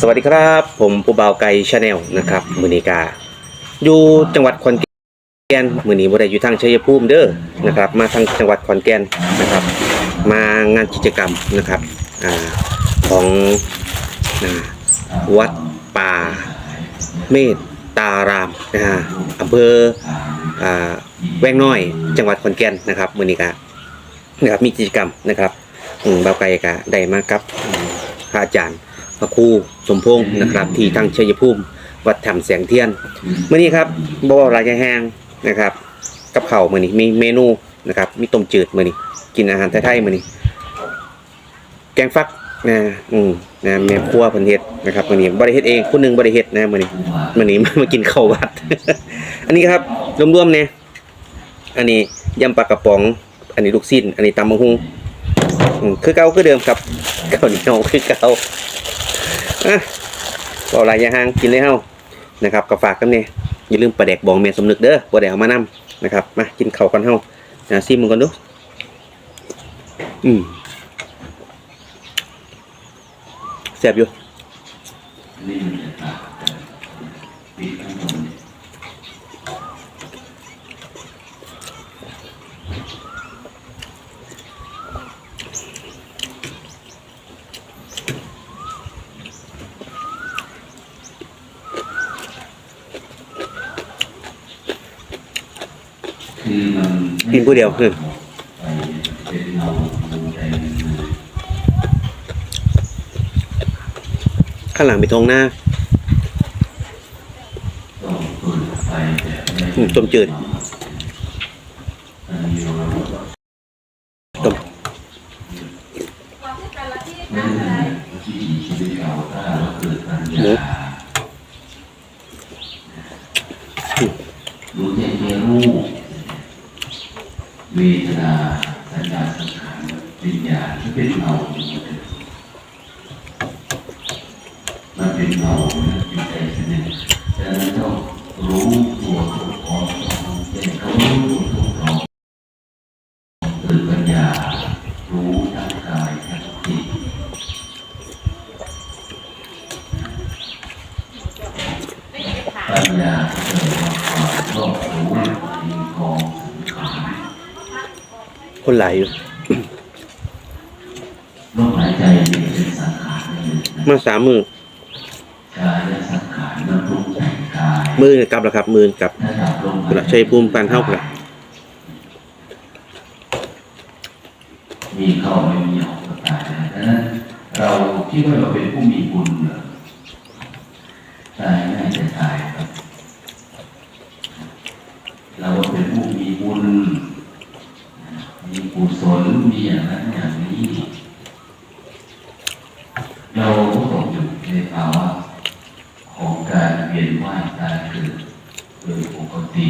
สวัสดีครับ ผมผู้บ่าวไก่ชาแนลนะครับ มือนีกา อยู่จังหวัดขอนแก่นมือนีบ่ได้อยู่ทางชัยภูมิเด้อนะครับ มาทางจังหวัดขอนแก่นนะครับ มางานกิจกรรมนะครับอของวัดป่าเมตตารามนะฮะอำเภอแวงน้อย จังหวัดขอนแก่นนะครับมือนีกานะครับมีกิจกรรมนะครับบ่าวไก่กาได้มากับพระอาจารย์ พระครูสมพงศ์นะครับ ที่ทางชัยภูมิวัดถ้ำแสงเทียนมื้อนี้ครับบ่าวรายแห้งนะครับ กับข้าวมื้อนี้มีเมนูนะครับ มีต้มจืดมื้อนี้กินอาหารไทยๆมื้อนี้ แกงฟักนะอืมนะแม่ครัวเพิ่นเฮ็ดนะครับมื้อนี้บ่ได้เฮ็ดเองผู้หนึงบ่ได้เฮ็ดนะมื้อนี้มื้อนี้มากินข้าววัด อันนี้ครับรวมๆเนี่ยอันนี้ยำปลากระป๋อง อันนี้ลูกชิ้น อันนี้ตำบักหุ่งอืมคือเก่าคือเดิมครับข้าวเหนียวคือเก่า อะบอกหลายอย่างห่างกินเลยเฮานะครับก็ฝากกันเนี่ยอย่าลืมปลาแดกบองเมียสมนึกเด้อบ่ได้เอามานํนะครับมากินข้าวกันเฮานะซิมมึงกันดูอืมแซ่บอยู่ กินผู้เดียวคือข้างหลังเป็นทงหน้าอืมต้มจืดต้มหมู รู้แจ้งเรียนรู้ เวทนาสัญญาสังขารวิญญาณที่เป็นเงามันเป็นเงานะจิตใจชนิดดังนั้นต้องรู้ตัวถูกของต้องเป็นเขารู้ตัวถูกของคือปัญญารู้ทั้งกายทั้งจิตปัญญาเกิดความรอบ คนหลายอยู่ลมหายใจเป็นสังขารนั่นเองนะมาสามมือกายสังขารมันปรุงแต่งกายมือกลับแล้วครับ มือกลับถ้าดับลมกระชัยภูมิปานเท่ากันมีเข้าไม่มีออกก็ตายนะดังนั้นเราคิดว่าเราเป็นผู้มีบุญเหรอตายน่าจะตายครับ เราเป็นผู้มีบุญมีกุศล มีอย่างนั้นอย่างนี้ เราก็ตกอยู่ในภาวะของการเวียนว่ายตายเกิดโดยปกติ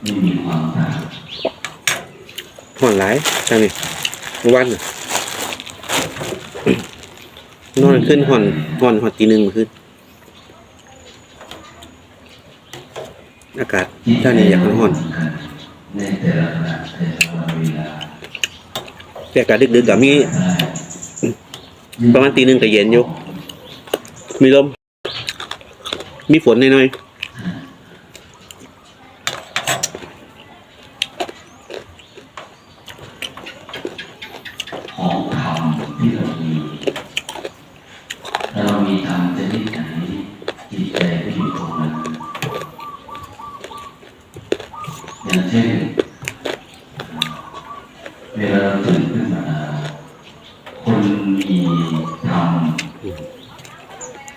ไม่มีความตายห่อนหลายจังนี่เมื่อวันนอนขึ้นห่อนห่อนห่อนตีหนึ่งมาขึ้น อากาศท่านี้อยากห่อนในแต่ละขณะ แต่อากาศดึกๆกับมีประมาณตีหนึ่งก็เย็นอยู่ มีลม มีฝนหน่อยๆ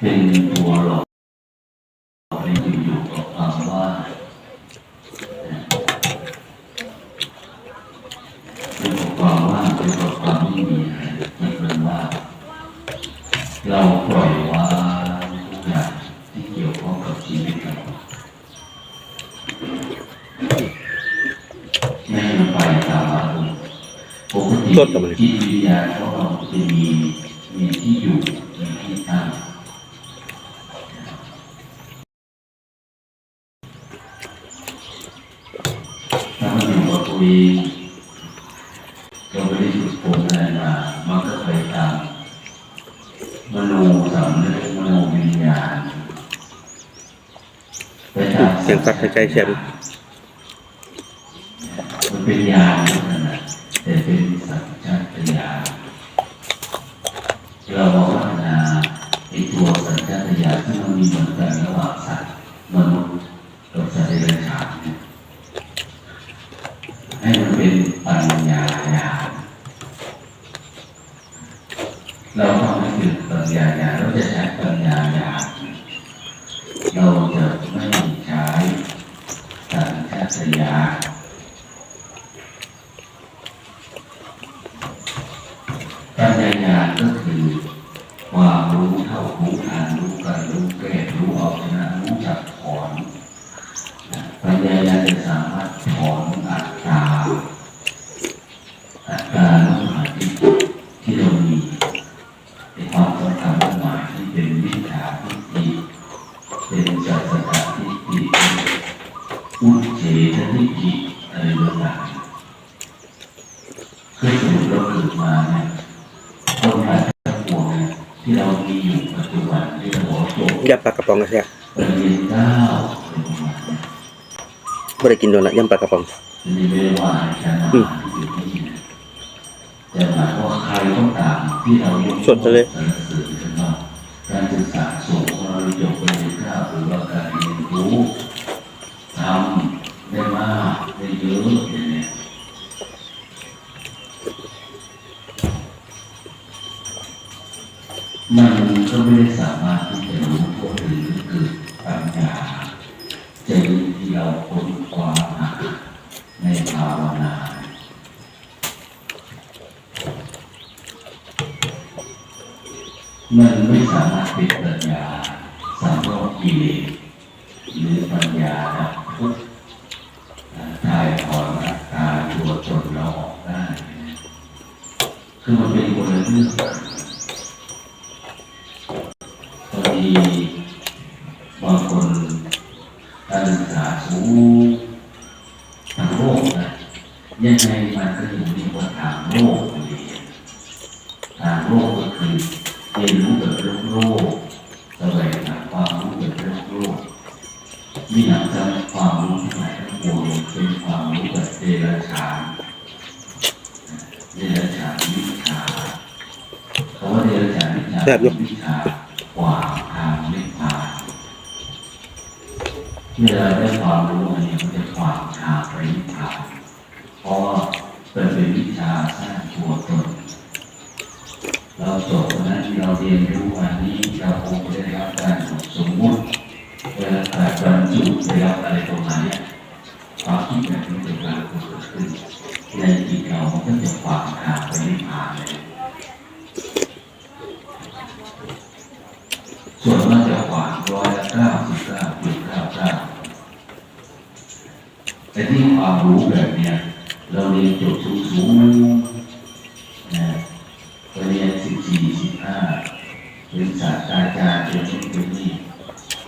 เป็นตัวหลอกให้อยู่อยู่กับความว่าอยู่กับความว่างอยู่กับความไม่มีอะไรที่เป็นว่า เราปล่อยวางทุกอย่างที่เกี่ยวข้องกับชีวิตเราไม่ไปตามอารมณ์ปกติที่วิญญาณของเราจะมีมีที่อยู่มีที่ตั้งถ้ามัน อยู่กับตัวเราไม่ได้ฝึกฝนอะไรมามันก็ไปตามมโนสำนึกมโนวิญญาณไปตามเสียงสัตว์ใจเสียงมันเป็นญาณนั่นแหละแต่เป็นสัจจะญาณเราบอกว่านาไอตัวสัญชาตญาณที่มันมีเหมือนกันระหว่างสัตว์มนุษย์กับสัตว์เดรัจฉานเนี่ยให้มันเป็นปัญญาญาณ เราทำให้เกิดปัญญาญาเราจะใช้ปัญญาญาเราจะไม่ใช้สัญชาตญาณปัญญาญาก็คือความรู้เท่ารู้ทันรู้กันรู้แก้รู้เอาชนะรู้จักถอนปัญญาจะสามารถถอนอัตตาอัตตาลักษณะที่ที่เรามีในความสำคัญหมายที่เป็นวิชาทิฏฐิ เป็นจัตตาทิฏฐิเป็นอุเฉททิฏฐิอะไรต่างๆคือสมมติเราเกิดมาเนี่ยต้นไม้ทั้งปวงเนี่ยที่เรามีอยู่ปัจจุบันที่เราบอกว่าโตยำปลากระป๋องกระเทียมเป็นเรียนเก้าเป็นประมาณนี้ไม่ได้กินโดนละยำปลากระป๋องมีไม่ว่าจะมาอยู่ที่นี่แต่หมายความว่าใครก็ตามที่เรายกสดเลยสรรเสริญกันว่าการศึกษาสูงเราำได้มากได้เยอะอย่างเนี้ยมันก็ไม่ได้สามารถที่จะรู้ทั่วหรือเกิดปัญญาจะอยู่ที่เราค้นคว้าในภาวนามันไม่สามารถเป็นปัญญาสามรอบกิเลสหรือปัญญาดับทุกข์ทายถอนอัตตาตัวตนเราออกได้ คือมันเป็นคนละเรื่องกันบางทีบางคนการศึกษาสูงทางโลกนะยังไงมันก็อยู่ในว่าทางโลกอยู่ทางโลกก็คือเรียนรู้แบบโลกโลกแสวงหาความรู้แบบโลกโลกมีหนังจำความรู้ทั้งหลายทั้งปวงเป็นความรู้แบบเดรัจฉาน แซ่บอยู่วิชากว่าทางนิพพานเวลาได้ความรู้อันนี้มันจะความชาปนิพานเพราะว่าเป็นเป็นวิชาสร้างตัวตนเราจบวันนั้นเราเรียนรู้วันนี้เราคงได้รับการสมมุติเวลาการบรรจุได้รับอะไรตรงนั้นความคิดแบบนี้จะปรากฏขึ้นในจิตเรามันก็จะความชาปนิพพานเลยส่วนมากจะกว่าร้อยละเก้าสิบเก้าจุดเก้าเก้าแต่ที่ความ รู้แบบเนี้ยเราเรียนจบสูงสูงๆนะไปเรียนสิบสี่สิบห้าเป็นศาสตราจารย์เป็นนู่นเป็นนี่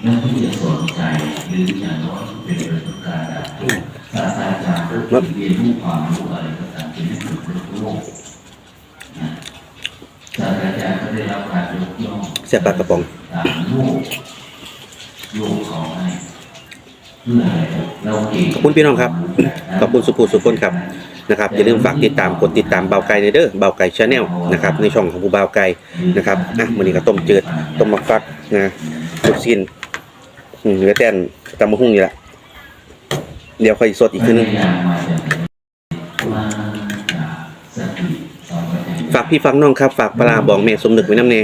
แล้วที่จะสนใจหรืออย่างน้อยเป็นประสบการณ์แบบศาสตราจารย์ก็คือเรียนรู้ความรู้อะไรก็ตามเป็นเรื่องของโลกนะศาสตราจารย์ก็ได้รับการยกย่องแซ่บปลากระป๋องตามโลกโลกเขาให้ ขอบคุณพี่น้องครับ ขอบคุณสุภูสุคนครับนะครับอย่าลืมฝากติดตามกดติดตามเบาไก่ในเด้อเบาไก่ชาแนลนะครับในช่องของผู้เบาไก่นะครับอะมื้อนี้ก็ต้มจืดต้มมักฟักนะลูกชิ้นอืมเหลือแต่นตำมะฮุ่งนี่แหละเดี๋ยวค่อยสดอีกทีนึงฝากพี่ฟังน้องครับ ฝากปลาบองแม่สมนึกไว้น้ำเน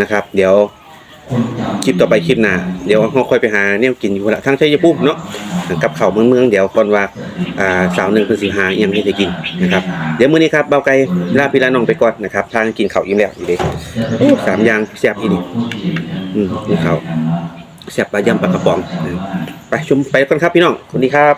นะครับ เดี๋ยว คลิปต่อไปคลิปหน้าเดี๋ยวเราค่อยไปหาเนี่ยกินอยู่ละทางชัยภูมิเนาะกับเขาเมืองเมืองเดี๋ยวก่อนว่าอ่าสาวหนึ่งเป็นสิหายังให้ได้กินนะครับเดี๋ยวมื้อนี้ครับเบาไก่ลาพี่ลาน้องไปก่อนนะครับทางกินเข้าอิ่มแล้วอีเด็กสามอย่างแซ่บอีนี่อืมนี่ข้าแซ่บปลาย่ำปลากระป๋องไปชมไปก่อนครับพี่น้องสวัสดีครับ